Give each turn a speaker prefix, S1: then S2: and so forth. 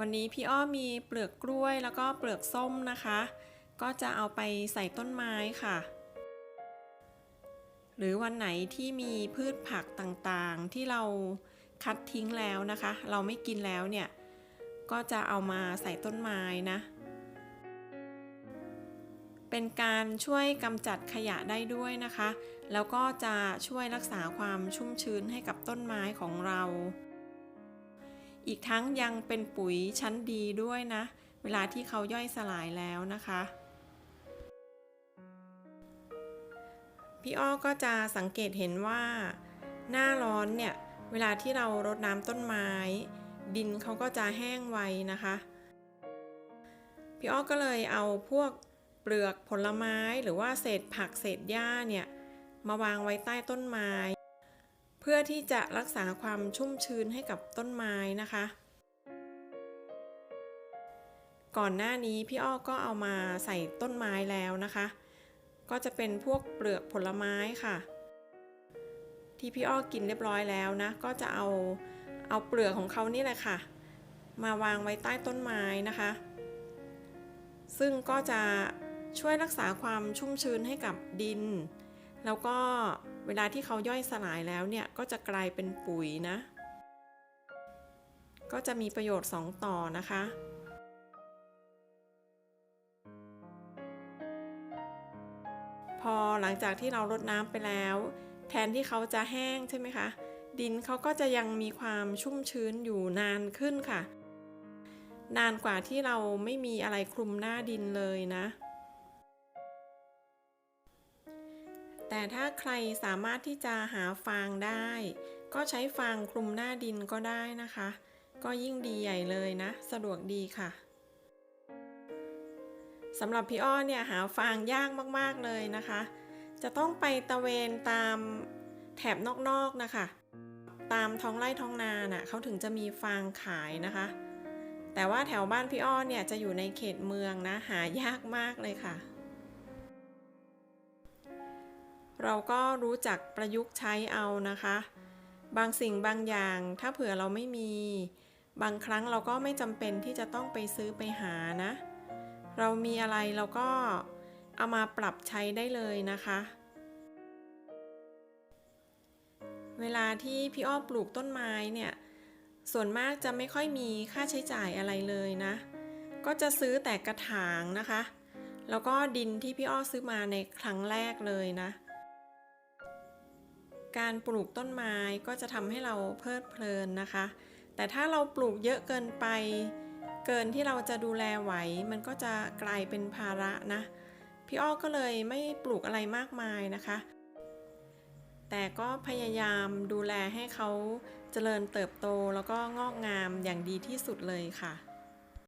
S1: วันนี้พี่อ้อมีเปลือกกล้วยแล้วก็เปลือกส้มนะคะ ก็จะเอาไปใส่ต้นไม้ค่ะ หรือวันไหนที่มีพืชผักต่างๆ ที่เราคัดทิ้งแล้วนะคะ เราไม่กินแล้วเนี่ย ก็จะเอามาใส่ต้นไม้นะ เป็นการช่วยกำจัดขยะได้ด้วยนะคะ แล้วก็จะช่วยรักษาความชุ่มชื้นให้กับต้นไม้ของเรา อีกทั้งยังเป็นปุ๋ยชั้นดีด้วยนะ เวลาที่เขาย่อยสลายแล้วนะคะ พี่อ้อก็จะสังเกตเห็นว่า หน้าร้อนเนี่ย เวลาที่เรารดน้ำต้นไม้ ดินเขาก็จะแห้งไวนะคะ พี่อ้อก็เลยเอาพวกเปลือกผลไม้หรือว่าเศษผักเศษหญ้าเนี่ย มาวางไว้ใต้ต้นไม้ เพื่อที่จะรักษาความชุ่มชื้นให้กับต้นไม้นะคะ ก่อนหน้านี้พี่อ้อก็เอามาใส่ต้นไม้แล้วนะคะ ก็จะเป็นพวกเปลือกผลไม้ค่ะ ที่พี่อ้อกินเรียบร้อยแล้วนะ ก็จะเอาเอาเปลือกของเขานี่แหละค่ะ มาวางไว้ใต้ต้นไม้นะคะ ซึ่งก็จะช่วยรักษาความชุ่มชื้นให้กับดิน แล้วก็เวลาที่เขาย่อยสลายแล้วเนี่ยก็จะกลายเป็นปุ๋ยนะ ก็จะมีประโยชน์ 2 ต่อนะคะ พอหลังจากที่เรารดน้ำไปแล้ว แทนที่เขาจะแห้งใช่ไหมคะ ดินเขาก็จะยังมีความชุ่มชื้นอยู่นานขึ้นค่ะ นานกว่าที่เราไม่มีอะไรคลุมหน้าดินเลยนะ แต่ถ้าใครสามารถที่จะหาฟางได้ ก็ใช้ฟางคลุมหน้าดินก็ได้นะคะ ก็ยิ่งดีใหญ่เลยนะ สะดวกดีค่ะสำหรับพี่อ้อเนี่ยหาฟางยากมากๆเลยนะคะ จะต้องไปตะเวนตามแถบนอกๆนะคะ ตามท้องไร่ท้องนาน่ะเขาถึงจะมีฟางขายนะคะ แต่ว่าแถวบ้านพี่อ้อเนี่ยจะอยู่ในเขตเมืองนะหายากมากเลยค่ะ เราก็รู้จักประยุกต์ใช้เอานะคะ บางสิ่งบางอย่างถ้าเผื่อเราไม่มี บางครั้งเราก็ไม่จำเป็นที่จะต้องไปซื้อไปหานะ เรามีอะไรเราก็เอามาปรับใช้ได้เลยนะคะ เวลาที่พี่อ้อปลูกต้นไม้เนี่ยส่วนมากจะไม่ค่อยมีค่าใช้จ่ายอะไรเลยนะ ก็จะซื้อแต่กระถางนะคะ แล้วก็ดินที่พี่อ้อซื้อมาในครั้งแรกเลยนะ การปลูกต้นไม้ก็จะทำให้เราเพลิดเพลินนะคะ แต่ถ้าเราปลูกเยอะเกินไป เกินที่เราจะดูแลไหว มันก็จะกลายเป็นภาระนะ พี่อ้อก็เลยไม่ปลูกอะไรมากมายนะคะ แต่ก็พยายามดูแลให้เขาเจริญเติบโตแล้วก็งอกงามอย่างดีที่สุดเลยค่ะ